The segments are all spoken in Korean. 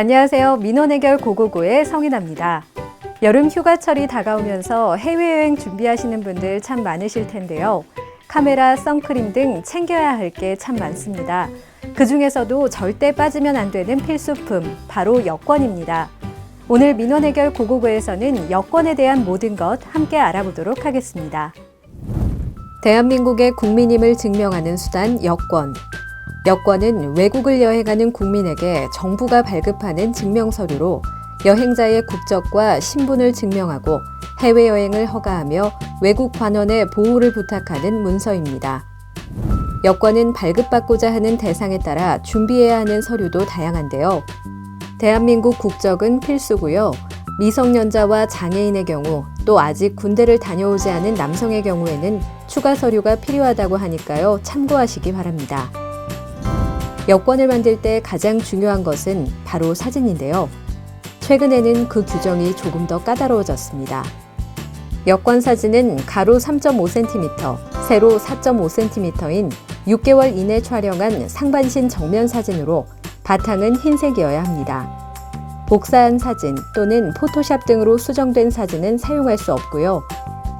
안녕하세요. 민원 해결 고고고의 성인아입니다. 여름 휴가철이 다가오면서 해외여행 준비하시는 분들 참 많으실 텐데요. 카메라, 선크림 등 챙겨야 할 게 참 많습니다. 그 중에서도 절대 빠지면 안 되는 필수품, 바로 여권입니다. 오늘 민원 해결 고고고에서는 여권에 대한 모든 것 함께 알아보도록 하겠습니다. 대한민국의 국민임을 증명하는 수단 여권. 여권은 외국을 여행하는 국민에게 정부가 발급하는 증명서류로 여행자의 국적과 신분을 증명하고 해외여행을 허가하며 외국 관원의 보호를 부탁하는 문서입니다. 여권은 발급받고자 하는 대상에 따라 준비해야 하는 서류도 다양한데요. 대한민국 국적은 필수고요. 미성년자와 장애인의 경우 또 아직 군대를 다녀오지 않은 남성의 경우에는 추가 서류가 필요하다고 하니까요. 참고하시기 바랍니다. 여권을 만들 때 가장 중요한 것은 바로 사진인데요. 최근에는 그 규정이 조금 더 까다로워졌습니다. 여권 사진은 가로 3.5cm, 세로 4.5cm인 6개월 이내 촬영한 상반신 정면 사진으로 바탕은 흰색이어야 합니다. 복사한 사진 또는 포토샵 등으로 수정된 사진은 사용할 수 없고요.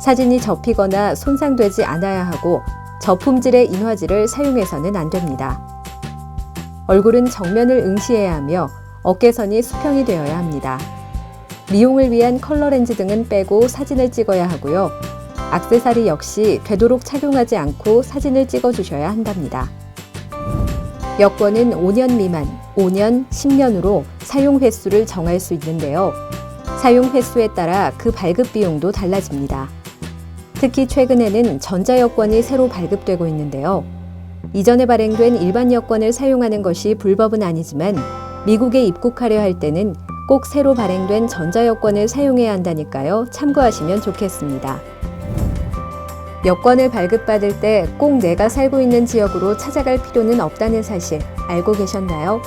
사진이 접히거나 손상되지 않아야 하고 저품질의 인화지를 사용해서는 안 됩니다. 얼굴은 정면을 응시해야 하며 어깨선이 수평이 되어야 합니다. 미용을 위한 컬러 렌즈 등은 빼고 사진을 찍어야 하고요. 악세사리 역시 되도록 착용하지 않고 사진을 찍어 주셔야 한답니다. 여권은 5년 미만, 5년, 10년으로 사용 횟수를 정할 수 있는데요. 사용 횟수에 따라 그 발급 비용도 달라집니다. 특히 최근에는 전자여권이 새로 발급되고 있는데요. 이전에 발행된 일반 여권을 사용하는 것이 불법은 아니지만 미국에 입국하려 할 때는 꼭 새로 발행된 전자여권을 사용해야 한다니까요. 참고하시면 좋겠습니다. 여권을 발급받을 때 꼭 내가 살고 있는 지역으로 찾아갈 필요는 없다는 사실 알고 계셨나요?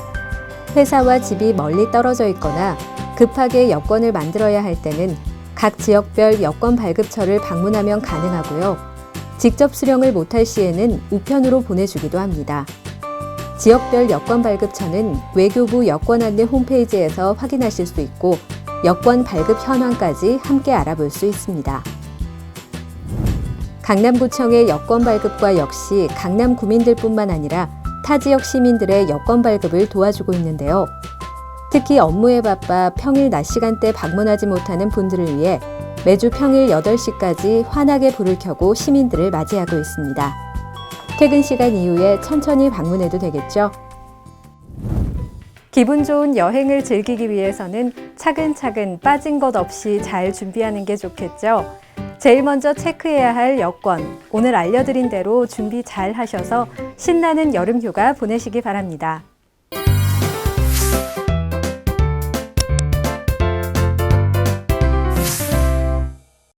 회사와 집이 멀리 떨어져 있거나 급하게 여권을 만들어야 할 때는 각 지역별 여권 발급처를 방문하면 가능하고요. 직접 수령을 못할 시에는 우편으로 보내주기도 합니다. 지역별 여권 발급처는 외교부 여권 안내 홈페이지에서 확인하실 수 있고 여권 발급 현황까지 함께 알아볼 수 있습니다. 강남구청의 여권 발급과 역시 강남 구민들뿐만 아니라 타 지역 시민들의 여권 발급을 도와주고 있는데요. 특히 업무에 바빠 평일 낮 시간대 방문하지 못하는 분들을 위해 매주 평일 8시까지 환하게 불을 켜고 시민들을 맞이하고 있습니다. 퇴근 시간 이후에 천천히 방문해도 되겠죠? 기분 좋은 여행을 즐기기 위해서는 차근차근 빠진 것 없이 잘 준비하는 게 좋겠죠? 제일 먼저 체크해야 할 여권. 오늘 알려드린 대로 준비 잘 하셔서 신나는 여름 휴가 보내시기 바랍니다.